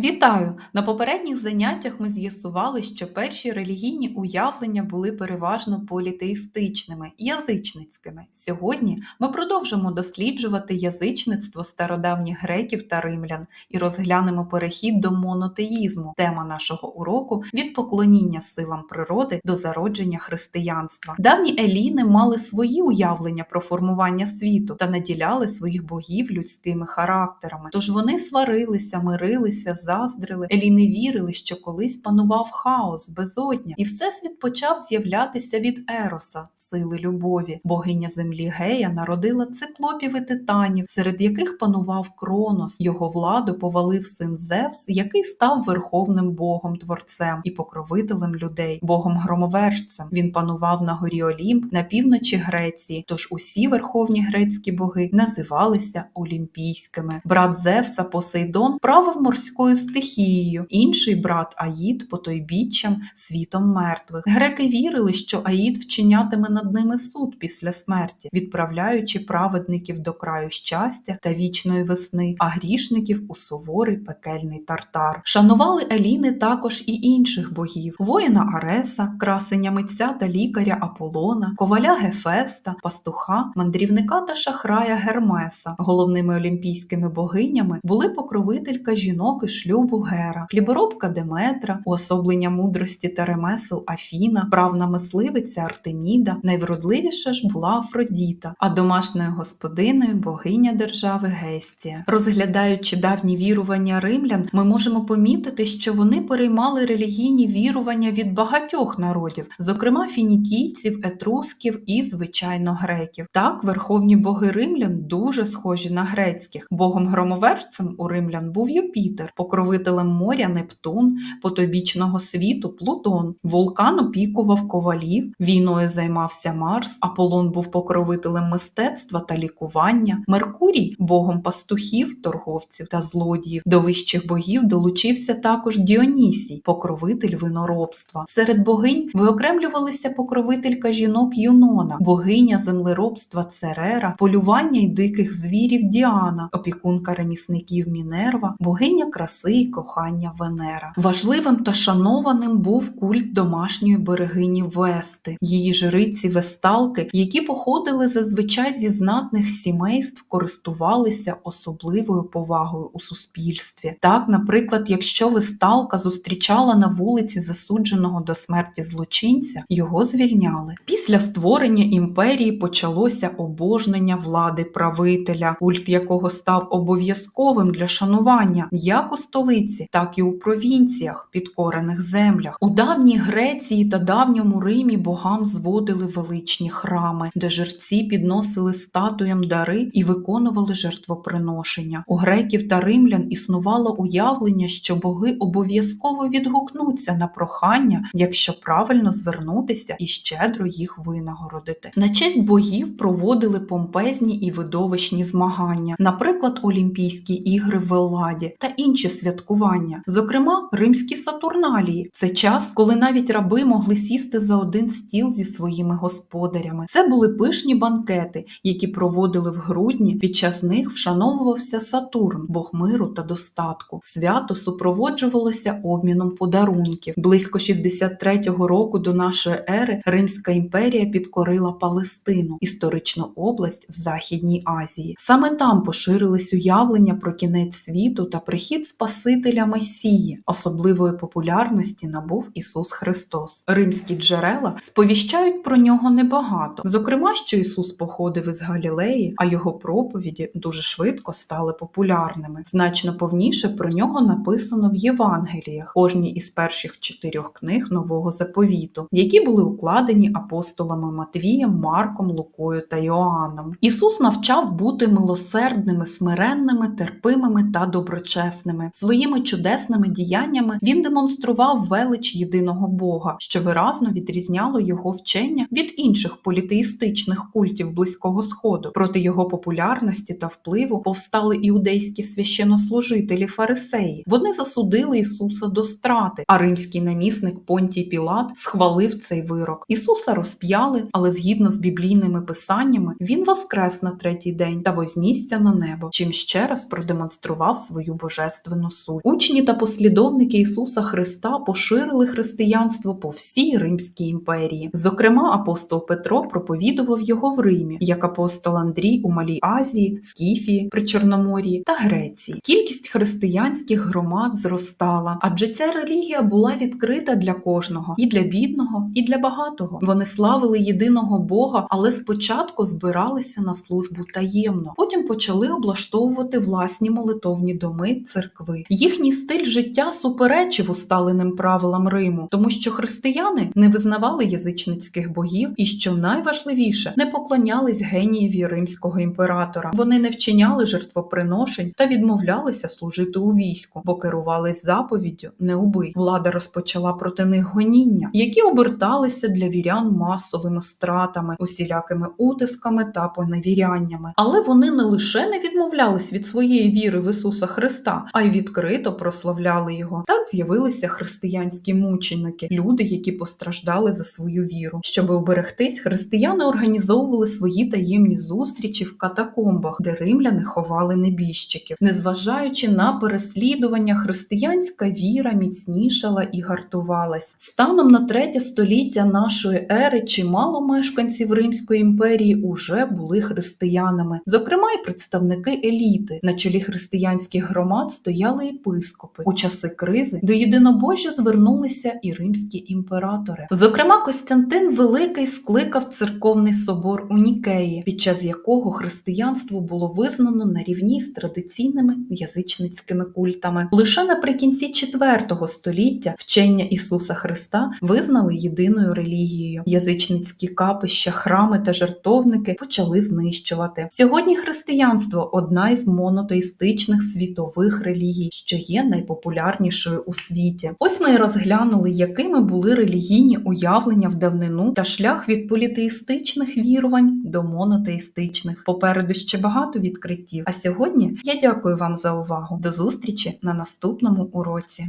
Вітаю! На попередніх заняттях ми з'ясували, що перші релігійні уявлення були переважно політеїстичними, язичницькими. Сьогодні ми продовжимо досліджувати язичництво стародавніх греків та римлян і розглянемо перехід до монотеїзму. Тема нашого уроку від поклоніння силам природи до зародження християнства. Давні еліни мали свої уявлення про формування світу та наділяли своїх богів людськими характерами. Тож вони сварилися, мирилися заздрили, еліни вірили, що колись панував хаос, безодня, і всесвіт почав з'являтися від Ероса, сили любові. Богиня землі Гея народила циклопів і титанів, серед яких панував Кронос. Його владу повалив син Зевс, який став верховним богом творцем і покровителем людей, богом громовержцем. Він панував на горі Олімп на півночі Греції. Тож усі верховні грецькі боги називалися олімпійськими. Брат Зевса Посейдон правив морською стихією, інший брат Аїд потойбіччям світом мертвих. Греки вірили, що Аїд вчинятиме над ними суд після смерті, відправляючи праведників до краю щастя та вічної весни, а грішників у суворий пекельний тартар. Шанували Еліни також і інших богів: воїна Ареса, красення митця та лікаря Аполлона, коваля Гефеста, пастуха, мандрівника та шахрая Гермеса. Головними олімпійськими богинями були покровителька жінок і шлюбу Гера, хліборобка Деметра, уособлення мудрості та ремесел Афіна, правна мисливиця Артеміда, найвродливіша ж була Афродіта, а домашньою господиною богиня держави Гестія. Розглядаючи давні вірування римлян, ми можемо помітити, що вони переймали релігійні вірування від багатьох народів, зокрема фінікійців, етрусків і, звичайно, греків. Так, верховні боги римлян дуже схожі на грецьких. Богом громовержцем у римлян був Юпітер, покровителем моря Нептун, потобічного світу Плутон, вулкан опікував ковалів, війною займався Марс, Аполлон був покровителем мистецтва та лікування, Меркурій богом пастухів, торговців та злодіїв. До вищих богів долучився також Діонісій, покровитель виноробства. Серед богинь виокремлювалися покровителька жінок Юнона, богиня землеробства Церера, полювання й диких звірів Діана, опікунка ремісників Мінерва, богиня краси й кохання Венера. Важливим та шанованим був культ домашньої берегині Вести, її жриці Весталки, які походили зазвичай зі знатних сімейств, користувалися особливою повагою у суспільстві. Так, наприклад, якщо Весталка зустрічала на вулиці засудженого до смерті злочинця, його звільняли. Після створення імперії почалося обожнення влади правителя, культ якого став обов'язковим для шанування як столиці, так і у провінціях, підкорених землях. У давній Греції та давньому Римі богам зводили величні храми, де жерці підносили статуям дари і виконували жертвоприношення. У греків та римлян існувало уявлення, що боги обов'язково відгукнуться на прохання, якщо правильно звернутися і щедро їх винагородити. На честь богів проводили помпезні і видовищні змагання, наприклад, Олімпійські ігри в Елладі та інші святкування, зокрема римські сатурналії. Це час, коли навіть раби могли сісти за один стіл зі своїми господарями. Це були пишні банкети, які проводили в грудні. Під час них вшановувався Сатурн, бог миру та достатку. Свято супроводжувалося обміном подарунків. Близько 63-го року до нашої ери Римська імперія підкорила Палестину, історичну область в Західній Азії. Саме там поширились уявлення про кінець світу та прихід Спасителя Месії. Особливої популярності набув Ісус Христос. Римські джерела сповіщають про нього небагато. Зокрема, що Ісус походив із Галілеї, а його проповіді дуже швидко стали популярними. Значно повніше про нього написано в Євангеліях, кожній із перших чотирьох книг Нового заповіту, які були укладені апостолами Матвієм, Марком, Лукою та Йоанном. Ісус навчав бути милосердними, смиренними, терпимими та доброчесними. Своїми чудесними діяннями він демонстрував велич єдиного Бога, що виразно відрізняло його вчення від інших політеїстичних культів Близького Сходу. Проти його популярності та впливу повстали іудейські священнослужителі фарисеї. Вони засудили Ісуса до страти, а римський намісник Понтій Пілат схвалив цей вирок. Ісуса розп'яли, але згідно з біблійними писаннями він воскрес на третій день та вознісся на небо, чим ще раз продемонстрував свою божественну істинну суть. Учні та послідовники Ісуса Христа поширили християнство по всій Римській імперії. Зокрема, апостол Петро проповідував його в Римі, як апостол Андрій у Малій Азії, Скіфії, при Чорномор'ї та Греції. Кількість християнських громад зростала, адже ця релігія була відкрита для кожного і для бідного, і для багатого. Вони славили єдиного Бога, але спочатку збиралися на службу таємно. Потім почали облаштовувати власні молитовні доми, церкви. Їхній стиль життя суперечив усталеним правилам Риму, тому що християни не визнавали язичницьких богів і, що найважливіше, не поклонялись генієві римського імператора. Вони не вчиняли жертвоприношень та відмовлялися служити у війську, бо керувались заповіддю не убий. Влада розпочала проти них гоніння, які оберталися для вірян масовими стратами, усілякими утисками та поневіряннями. Але вони не лише не відмовлялись від своєї віри в Ісуса Христа, а й відкрито прославляли його. Так з'явилися християнські мученики, люди, які постраждали за свою віру. Щоб уберегтись, християни організовували свої таємні зустрічі в катакомбах, де римляни ховали небіжчиків. Незважаючи на переслідування, християнська віра міцнішала і гартувалась. Станом на третє століття нашої ери чимало мешканців Римської імперії уже були християнами, зокрема й представники еліти. На чолі християнських громад стояли єпископи. У часи кризи до єдинобожжя звернулися і римські імператори. Зокрема, Костянтин Великий скликав церковний собор у Нікеї, під час якого християнство було визнано на рівні з традиційними язичницькими культами. Лише наприкінці IV століття вчення Ісуса Христа визнали єдиною релігією. Язичницькі капища, храми та жертовники почали знищувати. Сьогодні християнство одна із монотеїстичних світових релігій, що є найпопулярнішою у світі. Ось ми і розглянули, якими були релігійні уявлення в давнину та шлях від політеїстичних вірувань до монотеїстичних. Попереду ще багато відкриттів. А сьогодні я дякую вам за увагу. До зустрічі на наступному уроці.